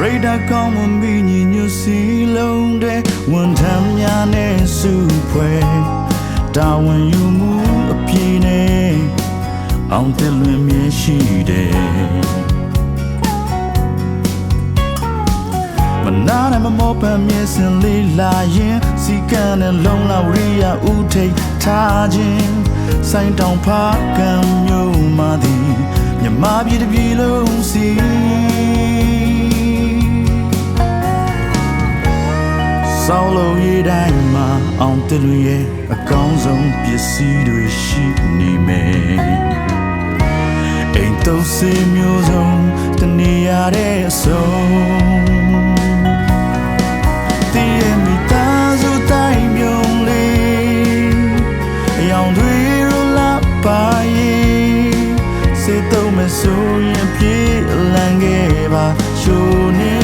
ရိတ်တကောင်းမမီညညူစီလုံးတဲ့ဝန်ထမ်းများနဲ့စုဖွဲ့တာဝန်ယူမှုအပြည့်နဲ့အောင်တယ်လွင်မြဲရှိတယ်မနာနဲ့မမောပန်းမြဲစင်လေးလာရင်စီကံနဲ့လုံလောက်ရိယာဥထိတ်ထားခြင်းဆိုင်တောင်ဖာကံမျိုး ဆောင်းလုံးရေးတိုင်းမှာအောင်တလူရဲ့အကောင်းဆုံးပစ္စည်းတွေရှိနေမယ်အိမ်တော့စေမျိုးစုံတနေရတဲ့အဆုံးတည်ရမိသားစုတိုင်းမြုံလေးအယောင်တွေရလာပါရဲ့စေတော့မဆိုရင်ပြေးလန်ခဲ့ပါရှိုးနေ